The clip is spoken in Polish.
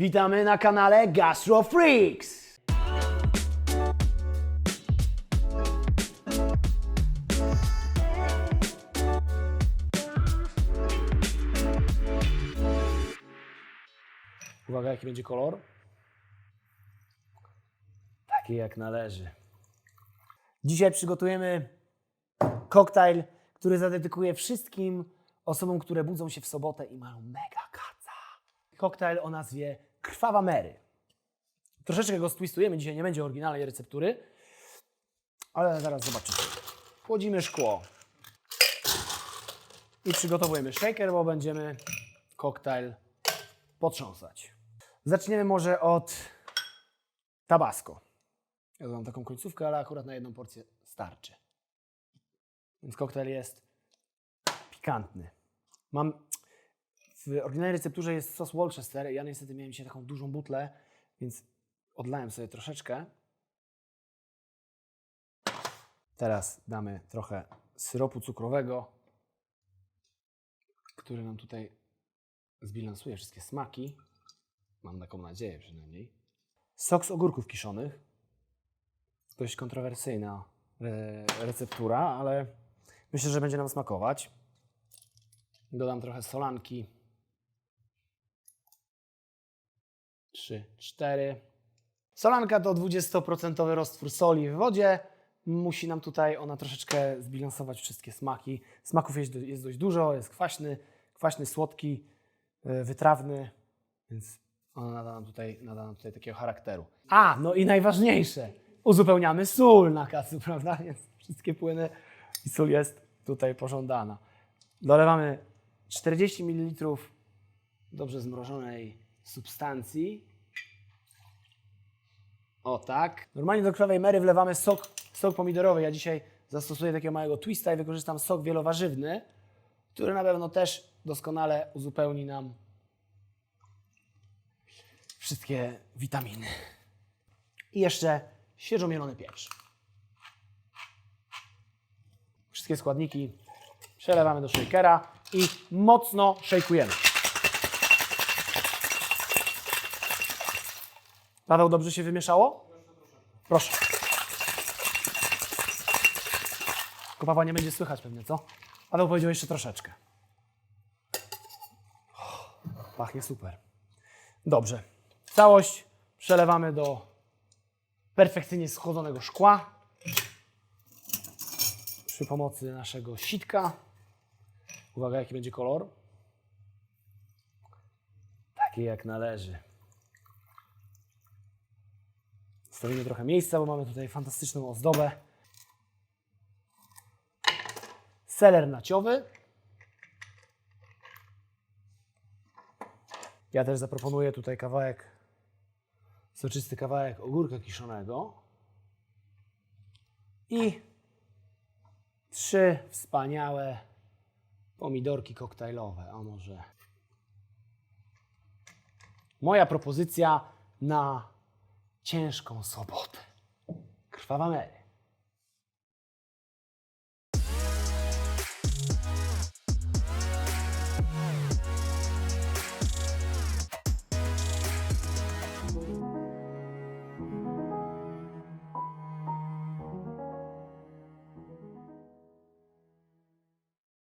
Witamy na kanale Gastro Freaks! Uwaga, jaki będzie kolor? Taki jak należy. Dzisiaj przygotujemy koktajl, który zadedykuję wszystkim osobom, które budzą się w sobotę i mają mega kaca. Koktajl o nazwie Krwawa Mary. Troszeczkę go stwistujemy, dzisiaj nie będzie oryginalnej receptury, ale zaraz zobaczycie. Chłodzimy szkło i przygotowujemy shaker, bo będziemy koktajl potrząsać. Zaczniemy może od tabasco. Ja mam taką końcówkę, ale akurat na jedną porcję starczy. Więc koktajl jest pikantny. Mam w oryginalnej recepturze jest sos Worcester. Ja niestety miałem dzisiaj taką dużą butlę, więc odlałem sobie troszeczkę. Teraz damy trochę syropu cukrowego, który nam tutaj zbilansuje wszystkie smaki. Mam taką nadzieję przynajmniej. Sok z ogórków kiszonych. Dość kontrowersyjna receptura, ale myślę, że będzie nam smakować. Dodam trochę solanki. 3, 4. Solanka to 20% roztwór soli w wodzie. Musi nam tutaj ona troszeczkę zbilansować wszystkie smaki. Smaków jest, jest dość dużo, jest kwaśny, kwaśny, słodki, e, wytrawny, więc ona nada nam, tutaj, nada nam tutaj takiego charakteru. A, no i najważniejsze, uzupełniamy sól na kacu, prawda? Więc wszystkie płyny i sól jest tutaj pożądana. Dolewamy 40 ml dobrze zmrożonej substancji. O tak. Normalnie do krwawej Mary wlewamy sok, sok pomidorowy. Ja dzisiaj zastosuję takiego małego twista i wykorzystam sok wielowarzywny, który na pewno też doskonale uzupełni nam wszystkie witaminy. I jeszcze świeżo mielony pieprz. Wszystkie składniki przelewamy do shakera i mocno szejkujemy. Paweł, dobrze się wymieszało? Proszę. Tylko nie będzie słychać pewnie, co? Paweł powiedział jeszcze troszeczkę. Pachnie super. Dobrze. Całość przelewamy do perfekcyjnie schłodzonego szkła przy pomocy naszego sitka. Uwaga, jaki będzie kolor. Taki jak należy. Stawimy trochę miejsca, bo mamy tutaj fantastyczną ozdobę. Seler naciowy. Ja też zaproponuję tutaj kawałek, soczysty kawałek ogórka kiszonego. I trzy wspaniałe pomidorki koktajlowe, a może. Moja propozycja na ciężką sobotę. Krwawa Mary.